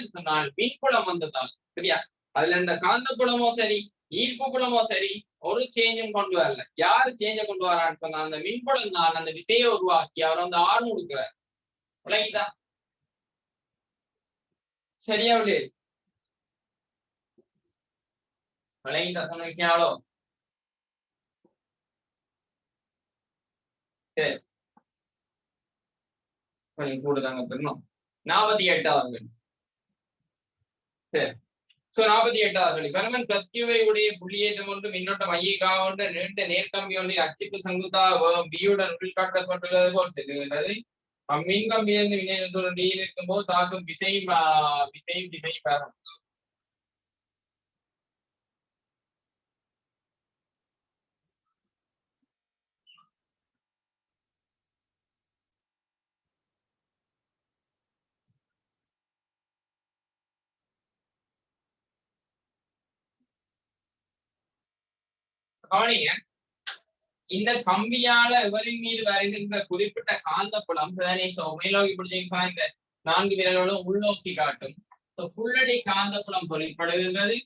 என்னன்னு சொன்னால் மின்புலம் வந்ததால் சரியா அதுல இந்த காந்த புலமும் சரி ஈர்ப்பு புலமும் சரி ஒரு சேஞ்சும் கொண்டு வரல யாரு சேஞ்ச கொண்டு வரான்னு சொன்னா அந்த மின்புலம் தான் அந்த விசையை உருவாக்கி அவர் வந்து ஆறு கொடுக்கிறார் விளங்கிதா சரியா விடு விளங்கிதா சொன்ன விஷயம் சரி கொஞ்சம் கூடுதாங்க திருணும் நாற்பத்தி எட்டாவது சரி. சோ நாற்பத்தி எட்டாவது சொல்லி பெருமன் பிளஸ் கியூவை உடைய புள்ளியேற்றம் ஒன்று மின்னோட்டம் ஐயக்காக ஒன்று நீண்ட நேர்கம்பி ஒன்றில் அச்சுக்கு செங்குத்தா பியுடன் உள்காட்டப்பட்டுள்ளது போல் செல்லுகின்றது. அம்மின் கம்பியிலிருந்து வினையிலிருந்து இருக்கும் போது தாக்கும் விசையும் விசையும் விசை பெறும் கவனிங்க இந்த கம்பியால இவரின் மீது வருகின்ற குறிப்பிட்ட காந்தப்புலம் மேலோக்கி பிடிச்சிங்கன்னா இந்த நான்கு விரல்களும் உள்நோக்கி காட்டும். புள்ளடி புல்லடி காந்தப்புலம் பொறிப்படுகின்றது.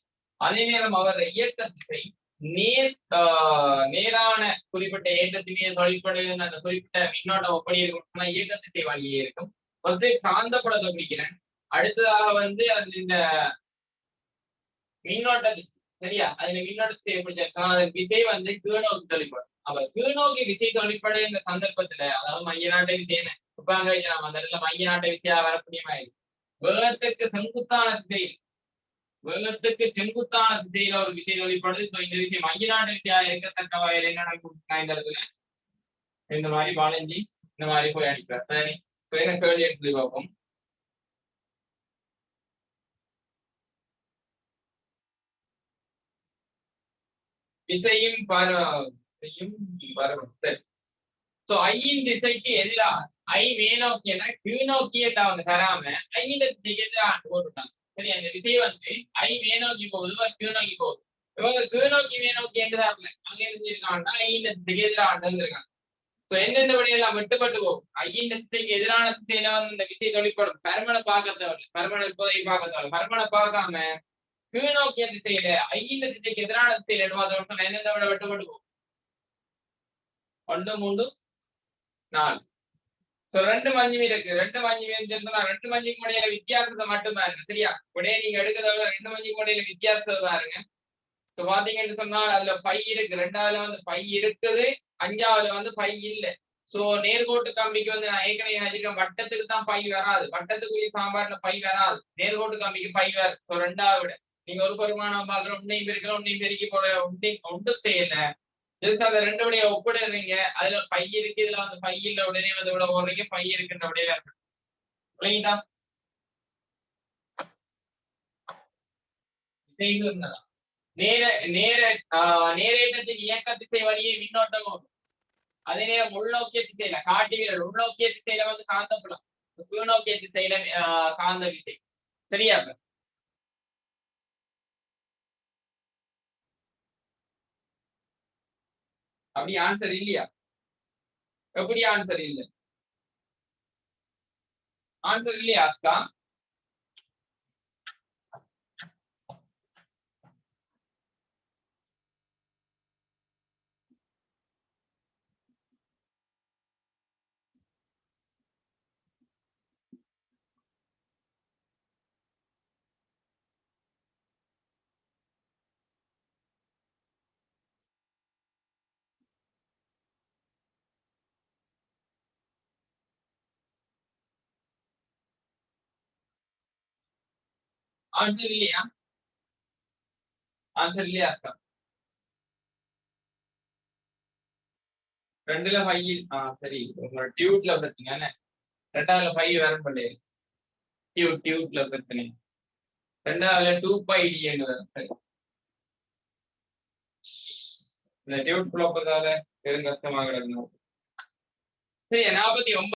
அதே நேரம் அவர் இயக்க திசை நேர் ஆஹ், நேரான குறிப்பிட்ட ஏற்றத்தினே தொழிற்படுகின்ற அந்த குறிப்பிட்ட மின்னோட்டம் எப்படி இருக்கும் இயக்க திசை வழியே இருக்கும். ஃபர்ஸ்ட் காந்தப்புலத்தை பிடிக்கிறேன். அடுத்ததாக வந்து அது இந்த மின்னோட்ட திசை சரியா? அதுல மின்னோட்ட திசை அதன் விசை வந்து கீழ்நோக்கி தொழிற்படும் அப்ப கீழ்நோக்கி விசை தொழிற்படு இந்த சந்தர்ப்பத்துல அதாவது மைய நாட்டை விசைன்னு இப்ப அந்த இடத்துல மைய நாட்டை விசையா வரக்கூடியமா இருக்கு வேகத்துக்கு செங்குத்தான திசையில் வேகத்துக்கு செங்குத்தான திசையில ஒரு விசை தொழிற்படுது இந்த விஷயம் மைய நாட்டு விசையா இருக்கத்தக்க வகையில் என்ன நடக்கும்? இந்த இடத்துல இந்த மாதிரி பாலஞ்சி இந்த மாதிரி போய் அடிப்பார் சரி. So, என்ன கேள்வி எடுத்து பார்ப்போம். விசையும் பரவசையும் விசையும் சோ ஐயின் திசைக்கு எதிராக ஐ மேநோக்கியன கீழ்நோக்கியட்டா வந்து தராம ஐயின் திசைக்கு எதிராக போட்டுட்டாங்க சரி அந்த விசை வந்து ஐ மேநோக்கி போகுது ஒரு கீழ்நோக்கி போகுது? இவங்க கீழ்நோக்கி மேநோக்கி என்று தரல அங்க இருந்து இருக்காங்கன்னா ஐயின் திசைக்கு எதிராக இருந்திருக்காங்க சோ எந்தெந்த வழியெல்லாம் விட்டுப்பட்டு போகும்? ஐயின் திசைக்கு எதிரான திசையில வந்து இந்த விசை தொழிற்படும். பருமனை பார்க்க தேவையில்லை பருமனை இப்போதைக்கு பார்க்க தேவையில்லை பருமனை பார்க்காம கீழ்நோக்கிய திசையில? ஐயின் திசைக்கு எதிரான திசையில் எடுவாத சொன்னா எந்தெந்த விட விட்டுப்பட்டு போகும் ஒன்று மூன்று நாலு. ரெண்டு மஞ்சு இருக்கு. ரெண்டு மஞ்சள் சொன்னா ரெண்டு மஞ்சு முடையில வித்தியாசத்தை மட்டும் பாருங்க சரியா? உடைய நீங்க எடுக்கிறத விட ரெண்டு மஞ்சு முடையில வித்தியாசத்தை பாருங்க. சோ பாத்தீங்கன்னு சொன்னால் அதுல பை இருக்கு. ரெண்டாவதுல வந்து பை இருக்குது. அஞ்சாவதுல வந்து பை இல்ல. சோ நேர்கோட்டு கம்பிக்கு வந்து நான் ஏற்கனவே நினைச்சிருக்கேன் வட்டத்துக்கு தான் பை வராது. வட்டத்துக்குரிய சாம்பாட்டுல பை வராது. நேர்கோட்டு கம்பிக்கு பை வரும் சோ ரெண்டாவது விட நீங்க ஒரு பரிமாணம் பாக்குறோம் உன்னையும் பெருக்கிற உன்னையும் பெருக்கி போற உன்னையும் ஒன்றும் செய்யல. ஜஸ்ட் அந்த ரெண்டு வழியா ஒப்பிடுறீங்க. அதுல பை இருக்கு இதுல வந்து பை இல்ல உடனே வந்து விட ஓடுறீங்க பை இருக்குன்ற விடைய விளங்கிட்டா நேர நேர நேரேட்டத்தின் இயக்க திசை வழியே மின்னோட்டம் அதே நேரம் உள்நோக்கிய திசையில காட்டி வீரர் உள்நோக்கிய திசையில வந்து காந்தப்புலம். கீழ்நோக்கிய திசையில காந்த விசை சரியா? அப்படி ஆன்சர் இல்லையா? எப்படி ஆன்சர் இல்ல? ஆன்சர் இல்லையா ஆஸ்கா ஆன்சர் இல்லையா? ஆன்சர் இல்லையா ரெண்டுல ஃபைவ் ஆ சரி. உங்களோட டியூட்ல பிரச்சனை என்ன? ரெண்டாவதுல ஃபைவ் வர பண்ணு டியூட் டியூட்ல பிரச்சனை ரெண்டாவதுல டூ பை டிஎன்னு வரும் சரி. இந்த டியூட் குழப்பதால பெரும் கஷ்டமாக கிடக்கணும் சரி நாற்பத்தி ஒன்பது